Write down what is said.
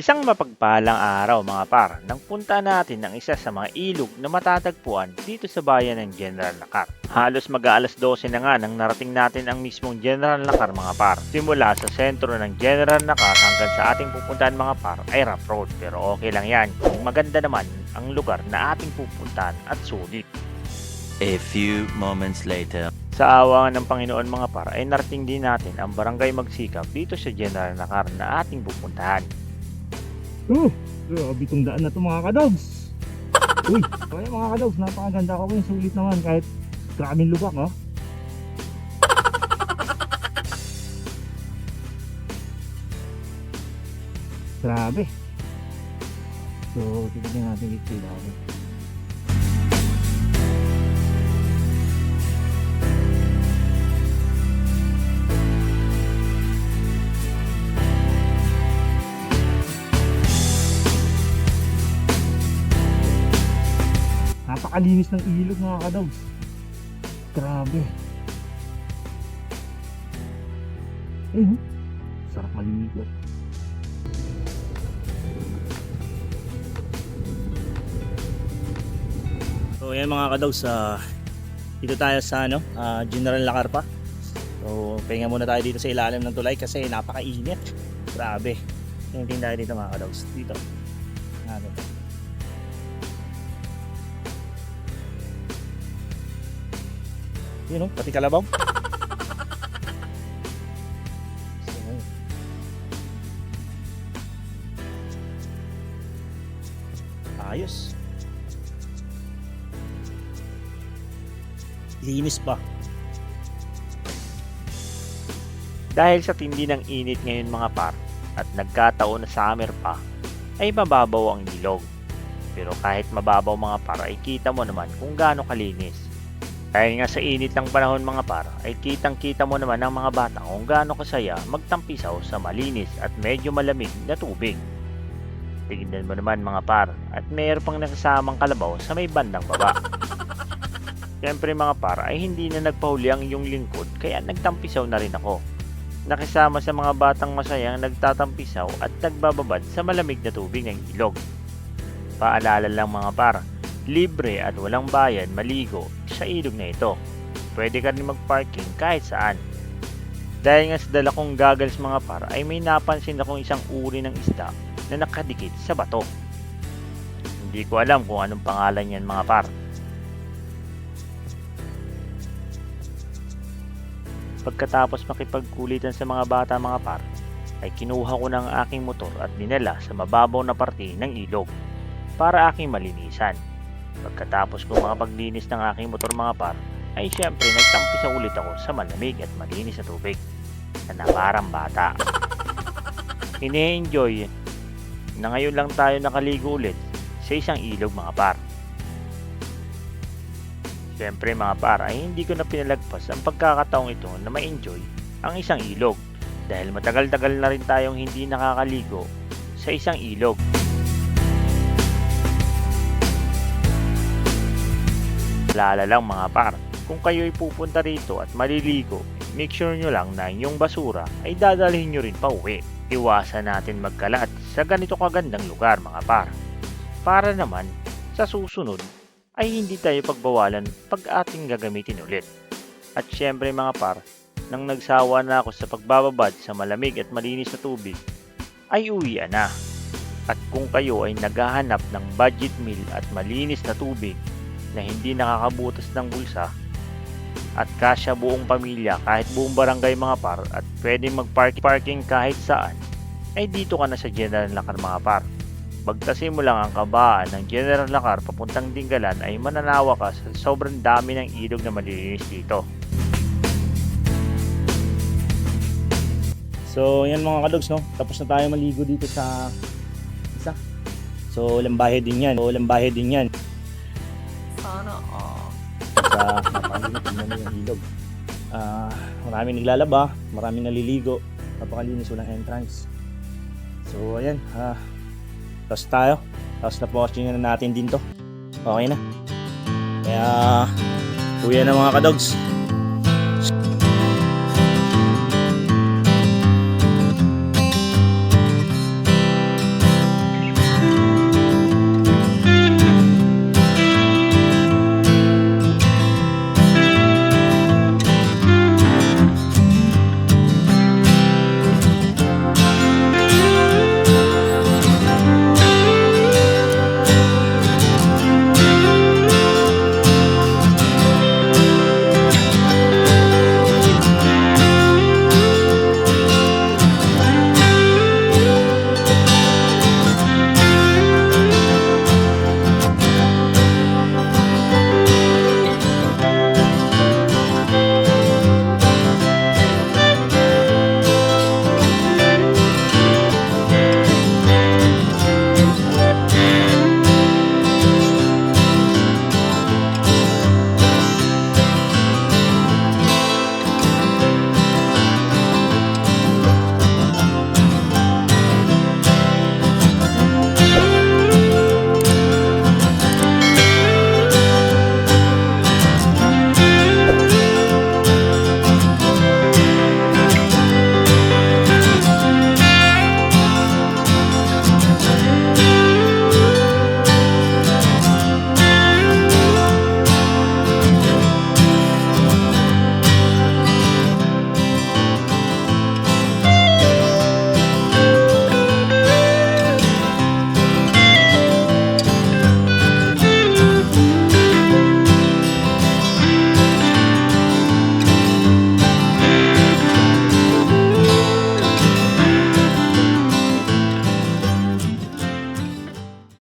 Isang mapagpalang araw mga par, nang punta natin ang isa sa mga ilog na matatagpuan dito sa bayan ng General Lakar. Halos mag-aalas 12 na nga nang narating natin ang mismong General Lakar mga par. Simula sa sentro ng General Lakar hanggang sa ating pupuntahan mga par ay rough road pero okay lang yan maganda naman ang lugar na ating pupuntahan at sulit. A few moments later. Sa awa ng Panginoon mga par ay narating din natin ang barangay Magsikap dito sa General Nakar na ating pupuntahan. Oh, grabe itong daan na to mga kadogs. Uy, kaya mga kadogs, napakaganda ko yung sulit naman kahit grabing lubak oh. Grabe. So, tignan natin dito ilalim. Napakalinis ng ilog mga kadogs. Grabe. Eh, sarap maliligo. So yan mga kadogs, ah, dito tayo sa ano, ah, General Lacarpa. So pahinga muna tayo dito sa ilalim ng tulay kasi napakainit. Grabe. Tingin tayo dito mga kadogs. Dito. Ano Yun oh, pati kalabaw. Ayos. Linis pa. Dahil sa tindi ng init ngayon mga par at nagkataon na summer pa, ay mababaw ang ilog. Pero kahit mababaw mga par ay kita mo naman kung gaano kalinis. Dahil nga sa init ng panahon mga par ay kitang kita mo naman ng mga bata kung gaano kasaya magtampisaw sa malinis at medyo malamig na tubig. Tignan mo naman mga par at mayroon pang nakasamang kalabaw sa may bandang baba. Siyempre mga par ay hindi na nagpahuli ang iyong lingkod kaya nagtampisaw na rin ako nakisama sa mga batang masayang nagtatampisaw at nagbababad sa malamig na tubig ng ilog. Paalala lang mga par, libre at walang bayan maligo sa ilog na ito. Pwede ka rin mag-parking kahit saan. Dahil nga sa dala kong goggles mga par ay may napansin akong isang uri ng isda na nakadikit sa bato. Hindi ko alam kung anong pangalan yan mga par. Pagkatapos makipagkulitan sa mga bata mga par, ay kinuha ko ng aking motor at dinala sa mababaw na parte ng ilog para aking malinisan. Pagkatapos ko makapaglinis ng aking motor mga par, ay syempre nagtampisa ulit ako sa malamig at malinis na tubig na parang bata. Ine-enjoy na ngayon lang tayo nakaligo ulit sa isang ilog mga par. Siyempre mga par ay hindi ko na pinalagpas ang pagkakataong ito na ma-enjoy ang isang ilog dahil matagal-tagal na rin tayong hindi nakakaligo sa isang ilog. Lala lang mga par, kung kayo'y pupunta rito at maliligo, make sure nyo lang na yung basura ay dadalhin nyo rin pa uwi. Iwasan natin magkalat sa ganito kagandang lugar mga par. Para naman sa susunod ay hindi tayo pagbawalan pag ating gagamitin ulit. At syempre mga par, nang nagsawa na ako sa pagbababad sa malamig at malinis na tubig, ay uwian na. At kung kayo ay naghahanap ng budget meal at malinis na tubig na hindi nakakabutas ng bulsa, at kasya buong pamilya kahit buong barangay mga par at pwedeng mag-parking kahit saan, ay dito ka na sa General Lakar mga par. Bagtasin mo lang ang kabaan ng General Lakar papuntang Dinggalan ay mananawa ka sa sobrang dami ng ilog na malilinis dito. So yan mga kadogs no, tapos na tayo maligo dito sa isa. So walang bahid din yan, walang bahid din yan. Napakalinis tingnan mo yung ilog. Ah, maraming naglalaba, maraming naliligo, napakalinis walang entrance. So ayan, ah, tapos tayo. Tapos na-posting na natin din to. Okay na. Kaya, kuya na mga kadogs.